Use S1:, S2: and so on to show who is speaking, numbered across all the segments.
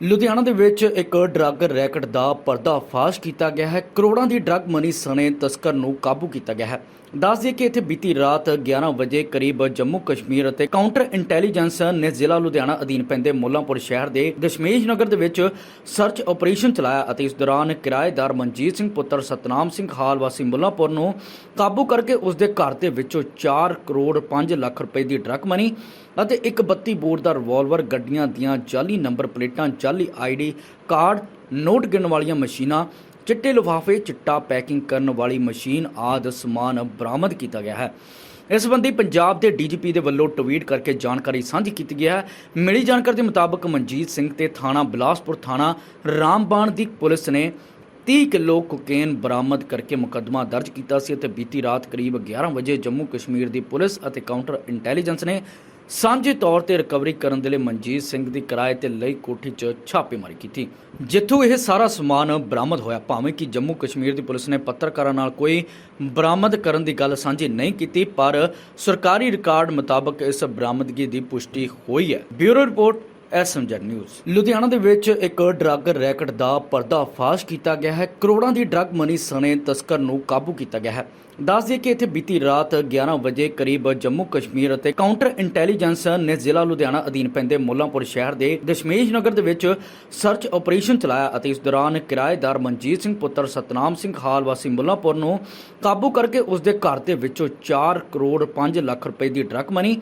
S1: ਲੁਧਿਆਣਾ ਦੇ ਵਿੱਚ ਇੱਕ ਡਰੱਗ ਰੈਕਟ ਦਾ ਪਰਦਾਫਾਸ਼ ਕੀਤਾ ਗਿਆ ਹੈ। ਕਰੋੜਾਂ ਦੀ ਡਰੱਗ ਮਨੀ ਸਣੇ ਤਸਕਰ ਨੂੰ ਕਾਬੂ ਕੀਤਾ ਗਿਆ ਹੈ। ਦੱਸ ਦਈਏ ਕਿ ਇੱਥੇ ਬੀਤੀ ਰਾਤ 11 ਵਜੇ ਕਰੀਬ ਜੰਮੂ ਕਸ਼ਮੀਰ ਅਤੇ ਕਾਊਂਟਰ ਇੰਟੈਲੀਜੈਂਸ ਨੇ ਜ਼ਿਲ੍ਹਾ ਲੁਧਿਆਣਾ ਅਧੀਨ ਪੈਂਦੇ ਮੁੱਲਾਂਪੁਰ ਸ਼ਹਿਰ ਦੇ ਦਸ਼ਮੇਸ਼ ਨਗਰ ਦੇ ਵਿੱਚ ਸਰਚ ਆਪਰੇਸ਼ਨ ਚਲਾਇਆ ਅਤੇ ਇਸ ਦੌਰਾਨ ਕਿਰਾਏਦਾਰ ਮਨਜੀਤ ਸਿੰਘ, ਪੁੱਤਰ ਸਤਨਾਮ ਸਿੰਘ, ਹਾਲ ਵਾਸੀ ਮੁੱਲਾਂਪੁਰ ਨੂੰ ਕਾਬੂ ਕਰਕੇ ਉਸ ਦੇ ਘਰ ਦੇ ਵਿੱਚੋਂ 4 ਕਰੋੜ 5 ਲੱਖ ਰੁਪਏ ਦੀ ਡਰੱਗ ਮਨੀ ਅਤੇ ਇੱਕ 32 ਬੋਰ ਦਾ ਰਿਵਾਲਵਰ ਗੱਡੀਆਂ ਦੀਆਂ ਜਾਲੀ ਨੰਬਰ ਪਲੇਟਾਂ ਜਾਲੀ ਆਈਡੀ ਕਾਰਡ, ਨੋਟ ਗਿਣਨ ਵਾਲੀਆਂ ਮਸ਼ੀਨਾਂ, ਚਿੱਟੇ ਲਿਫਾਫੇ, ਚਿੱਟਾ ਪੈਕਿੰਗ ਕਰਨ ਵਾਲੀ ਮਸ਼ੀਨ ਆਦਿ ਸਮਾਨ ਬਰਾਮਦ ਕੀਤਾ ਗਿਆ ਹੈ। ਇਸ ਸੰਬੰਧੀ ਪੰਜਾਬ ਦੇ ਡੀਜੀਪੀ ਦੇ ਵੱਲੋਂ ਟਵੀਟ ਕਰਕੇ ਜਾਣਕਾਰੀ ਸਾਂਝੀ ਕੀਤੀ ਗਈ ਹੈ। ਮਿਲੀ ਜਾਣਕਾਰੀ ਦੇ ਮੁਤਾਬਕ ਮਨਜੀਤ ਸਿੰਘ ਤੇ ਥਾਣਾ ਬਿਲਾਸਪੁਰ ਥਾਣਾ ਰਾਮਬਾਣ ਦੀ ਪੁਲਿਸ ਨੇ 30 ਕਿਲੋ ਕੋਕੇਨ ਬਰਾਮਦ ਕਰਕੇ ਮੁਕੱਦਮਾ ਦਰਜ ਕੀਤਾ ਸੀ ਅਤੇ ਬੀਤੀ ਰਾਤ ਕਰੀਬ 11 ਵਜੇ ਜੰਮੂ ਕਸ਼ਮੀਰ ਦੀ ਪੁਲਿਸ ਅਤੇ ਕਾਊਂਟਰ ਇੰਟੈਲੀਜੈਂਸ ਨੇ ਸਾਂਝੇ ਤੌਰ ਤੇ ਰਿਕਵਰੀ ਕਰਨ ਦੇ ਲਈ ਮਨਜੀਤ ਸਿੰਘ ਦੀ ਕਿਰਾਏ ਤੇ ਲਈ ਕੋਠੀ 'ਚ ਛਾਪੇਮਾਰੀ ਕੀਤੀ। ਜਿੱਥੋਂ ਇਹ ਸਾਰਾ ਸਮਾਨ ਬਰਾਮਦ ਹੋਇਆ, ਭਾਵੇਂ ਕਿ ਜੰਮੂ ਕਸ਼ਮੀਰ ਦੀ ਪੁਲਿਸ ਨੇ ਪੱਤਰਕਾਰਾਂ ਨਾਲ ਕੋਈ ਬਰਾਮਦ ਕਰਨ ਦੀ ਗੱਲ ਸਾਂਝੀ ਨਹੀਂ ਕੀਤੀ, ਪਰ ਸਰਕਾਰੀ ਰਿਕਾਰਡ ਮੁਤਾਬਕ ਇਸ ਬਰਾਮਦਗੀ ਦੀ ਪੁਸ਼ਟੀ ਹੋਈ ਹੈ। Bureau report S M Z news. Ludhiana ਦੇ ਵਿੱਚ ਇੱਕ ਡਰੱਗ ਰੈਕਟ ਦਾ ਪਰਦਾਫਾਸ਼ ਕੀਤਾ ਗਿਆ ਹੈ। ਕਰੋੜਾਂ ਦੀ ਡਰੱਗ ਮਨੀ ਸਣੇ ਤਸਕਰ ਨੂੰ ਕਾਬੂ ਕੀਤਾ ਗਿਆ ਹੈ। ਦੱਸ ਦਈਏ ਕਿ ਇੱਥੇ ਬੀਤੀ ਰਾਤ 11 ਵਜੇ ਕਰੀਬ ਜੰਮੂ ਕਸ਼ਮੀਰ ਅਤੇ ਕਾਊਂਟਰ ਇੰਟੈਲੀਜੈਂਸ ਨੇ ਜ਼ਿਲ੍ਹਾ ਲੁਧਿਆਣਾ ਅਧੀਨ ਪੈਂਦੇ ਮੁੱਲਾਂਪੁਰ ਸ਼ਹਿਰ ਦੇ ਦਸ਼ਮੇਸ਼ ਨਗਰ ਦੇ ਵਿੱਚ ਸਰਚ ਆਪਰੇਸ਼ਨ ਚਲਾਇਆ ਅਤੇ ਇਸ ਦੌਰਾਨ ਕਿਰਾਏਦਾਰ ਮਨਜੀਤ ਸਿੰਘ ਪੁੱਤਰ ਸਤਨਾਮ ਸਿੰਘ ਹਾਲ ਵਾਸੀ ਮੁੱਲਾਂਪੁਰ ਨੂੰ ਕਾਬੂ ਕਰਕੇ ਉਸ ਦੇ ਘਰ ਦੇ ਵਿੱਚੋਂ 4 ਕਰੋੜ 5 ਲੱਖ ਰੁਪਏ ਦੀ ਡਰੱਗ ਮਨੀ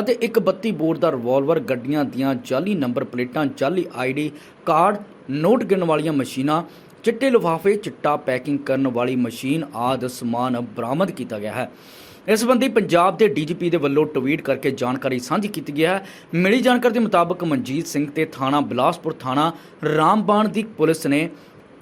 S1: ਅਤੇ ਇੱਕ 32 ਬੋਰ ਦਾ ਰਿਵਾਲਵਰ ਗੱਡੀਆਂ ਦੀਆਂ ਜਾਲੀ ਨੰਬਰ ਪਲੇਟਾਂ, ਜਾਲੀ ਆਈਡੀ ਕਾਰਡ, ਨੋਟ ਗਿਣਨ ਵਾਲੀਆਂ ਮਸ਼ੀਨਾਂ ਚਿੱਟੇ ਲਿਫਾਫੇ, ਚਿੱਟਾ ਪੈਕਿੰਗ ਕਰਨ ਵਾਲੀ ਮਸ਼ੀਨ ਆਦਿ ਸਮਾਨ ਬਰਾਮਦ ਕੀਤਾ ਗਿਆ ਹੈ। ਇਸ ਸੰਬੰਧੀ ਪੰਜਾਬ ਦੇ ਡੀਜੀਪੀ ਦੇ ਵੱਲੋਂ ਟਵੀਟ ਕਰਕੇ ਜਾਣਕਾਰੀ ਸਾਂਝੀ ਕੀਤੀ ਗਈ ਹੈ। ਮਿਲੀ ਜਾਣਕਾਰੀ ਦੇ ਮੁਤਾਬਕ ਮਨਜੀਤ ਸਿੰਘ ਤੇ ਥਾਣਾ ਬਿਲਾਸਪੁਰ ਥਾਣਾ ਰਾਮਬਾਣ ਦੀ ਪੁਲਿਸ ਨੇ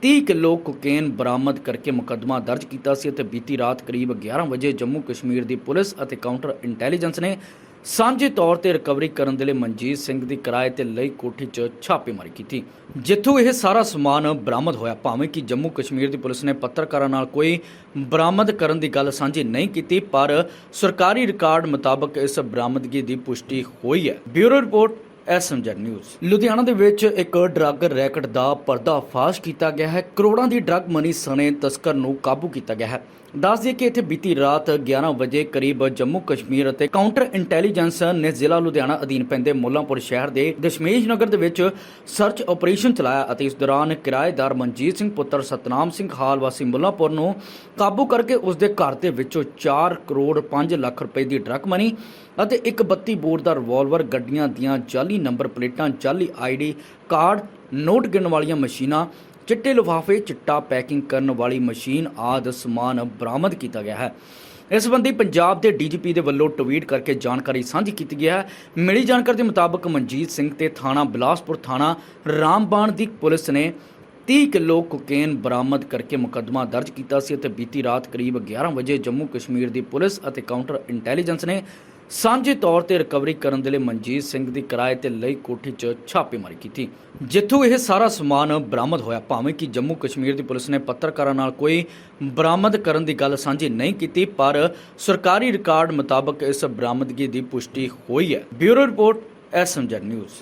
S1: 30 ਕਿਲੋ ਕੋਕੇਨ ਬਰਾਮਦ ਕਰਕੇ ਮੁਕੱਦਮਾ ਦਰਜ ਕੀਤਾ ਸੀ। ਅਤੇ ਬੀਤੀ ਰਾਤ ਕਰੀਬ 11 ਵਜੇ ਜੰਮੂ ਕਸ਼ਮੀਰ ਦੀ ਪੁਲਿਸ ਅਤੇ ਕਾਊਂਟਰ ਇੰਟੈਲੀਜੈਂਸ ਨੇ ਸਾਂਝੇ ਤੌਰ ਤੇ ਰਿਕਵਰੀ ਕਰਨ ਦੇ ਲਈ ਮਨਜੀਤ ਸਿੰਘ ਦੀ ਕਿਰਾਏ ਤੇ ਲਈ ਕੋਠੀ 'ਚ ਛਾਪੇਮਾਰੀ ਕੀਤੀ। ਜਿੱਥੋਂ ਇਹ ਸਾਰਾ ਸਮਾਨ ਬਰਾਮਦ ਹੋਇਆ, ਭਾਵੇਂ ਕਿ ਜੰਮੂ ਕਸ਼ਮੀਰ ਦੀ ਪੁਲਿਸ ਨੇ ਪੱਤਰਕਾਰਾਂ ਨਾਲ ਕੋਈ ਬਰਾਮਦ ਕਰਨ ਦੀ ਗੱਲ ਸਾਂਝੀ ਨਹੀਂ ਕੀਤੀ, ਪਰ ਸਰਕਾਰੀ ਰਿਕਾਰਡ ਮੁਤਾਬਕ ਇਸ ਬਰਾਮਦਗੀ ਦੀ ਪੁਸ਼ਟੀ ਹੋਈ ਹੈ। Bureau report S M Z news. Ludhiana ਦੇ ਵਿੱਚ ਇੱਕ ਡਰੱਗ ਰੈਕਟ ਦਾ ਪਰਦਾਫਾਸ਼ ਕੀਤਾ ਗਿਆ ਹੈ। ਕਰੋੜਾਂ ਦੀ ਡਰੱਗ ਮਨੀ ਸਣੇ ਤਸਕਰ ਨੂੰ ਕਾਬੂ ਕੀਤਾ ਗਿਆ ਹੈ। ਦੱਸ ਦਈਏ ਕਿ ਇੱਥੇ ਬੀਤੀ ਰਾਤ 11 ਵਜੇ ਕਰੀਬ ਜੰਮੂ ਕਸ਼ਮੀਰ ਅਤੇ ਕਾਊਂਟਰ ਇੰਟੈਲੀਜੈਂਸ ਨੇ ਜ਼ਿਲ੍ਹਾ ਲੁਧਿਆਣਾ ਅਧੀਨ ਪੈਂਦੇ ਮੁੱਲਾਂਪੁਰ ਸ਼ਹਿਰ ਦੇ ਦਸ਼ਮੇਸ਼ ਨਗਰ ਦੇ ਵਿੱਚ ਸਰਚ ਆਪਰੇਸ਼ਨ ਚਲਾਇਆ ਅਤੇ ਇਸ ਦੌਰਾਨ ਕਿਰਾਏਦਾਰ ਮਨਜੀਤ ਸਿੰਘ, ਪੁੱਤਰ ਸਤਨਾਮ ਸਿੰਘ, ਹਾਲ ਵਾਸੀ ਮੁੱਲਾਂਪੁਰ ਨੂੰ ਕਾਬੂ ਕਰਕੇ ਉਸ ਦੇ ਘਰ ਦੇ ਵਿੱਚੋਂ 4 ਕਰੋੜ 5 ਲੱਖ ਰੁਪਏ ਦੀ ਡਰੱਗ ਮਨੀ ਅਤੇ ਇੱਕ 32 ਬੋਰ ਦਾ ਰਿਵਾਲਵਰ ਗੱਡੀਆਂ ਦੀਆਂ ਜਾਲੀ ਨੰਬਰ ਪਲੇਟਾਂ ਜਾਲੀ ਆਈਡੀ ਕਾਰਡ, ਨੋਟ ਗਿਣਨ ਵਾਲੀਆਂ ਮਸ਼ੀਨਾਂ, ਚਿੱਟੇ ਲਿਫਾਫੇ, ਚਿੱਟਾ ਪੈਕਿੰਗ ਕਰਨ ਵਾਲੀ ਮਸ਼ੀਨ ਆਦਿ ਸਮਾਨ ਬਰਾਮਦ ਕੀਤਾ ਗਿਆ ਹੈ। ਇਸ ਸੰਬੰਧੀ ਪੰਜਾਬ ਦੇ ਡੀਜੀਪੀ ਦੇ ਵੱਲੋਂ ਟਵੀਟ ਕਰਕੇ ਜਾਣਕਾਰੀ ਸਾਂਝੀ ਕੀਤੀ ਗਈ ਹੈ। ਮਿਲੀ ਜਾਣਕਾਰੀ ਦੇ ਮੁਤਾਬਕ ਮਨਜੀਤ ਸਿੰਘ ਤੇ ਥਾਣਾ ਬਿਲਾਸਪੁਰ ਥਾਣਾ ਰਾਮਬਾਣ ਦੀ ਪੁਲਿਸ ਨੇ 30 ਕਿਲੋ ਕੋਕੇਨ ਬਰਾਮਦ ਕਰਕੇ ਮੁਕੱਦਮਾ ਦਰਜ ਕੀਤਾ ਸੀ ਅਤੇ ਬੀਤੀ ਰਾਤ ਕਰੀਬ 11 ਵਜੇ ਜੰਮੂ ਕਸ਼ਮੀਰ ਦੀ ਪੁਲਿਸ ਅਤੇ ਕਾਊਂਟਰ ਇੰਟੈਲੀਜੈਂਸ ਨੇ ਸਾਂਝੇ ਤੌਰ ਤੇ ਰਿਕਵਰੀ ਕਰਨ ਦੇ ਲਈ ਮਨਜੀਤ ਸਿੰਘ ਦੀ ਕਿਰਾਏ ਤੇ ਲਈ ਕੋਠੀ 'ਚ ਛਾਪੇਮਾਰੀ ਕੀਤੀ ਜਿੱਥੋਂ ਇਹ ਸਾਰਾ ਸਮਾਨ ਬਰਾਮਦ ਹੋਇਆ ਭਾਵੇਂ ਕਿ ਜੰਮੂ ਕਸ਼ਮੀਰ ਦੀ ਪੁਲਿਸ ਨੇ ਪੱਤਰਕਾਰਾਂ ਨਾਲ ਕੋਈ ਬਰਾਮਦ ਕਰਨ ਦੀ ਗੱਲ ਸਾਂਝੀ ਨਹੀਂ ਕੀਤੀ ਪਰ ਸਰਕਾਰੀ ਰਿਕਾਰਡ ਮੁਤਾਬਕ ਇਸ ਬਰਾਮਦਗੀ ਦੀ ਪੁਸ਼ਟੀ ਹੋਈ ਹੈ ਬਿਊਰੋ ਰਿਪੋਰਟ ਐਸਐਮਜੈਡ ਨਿਊਜ਼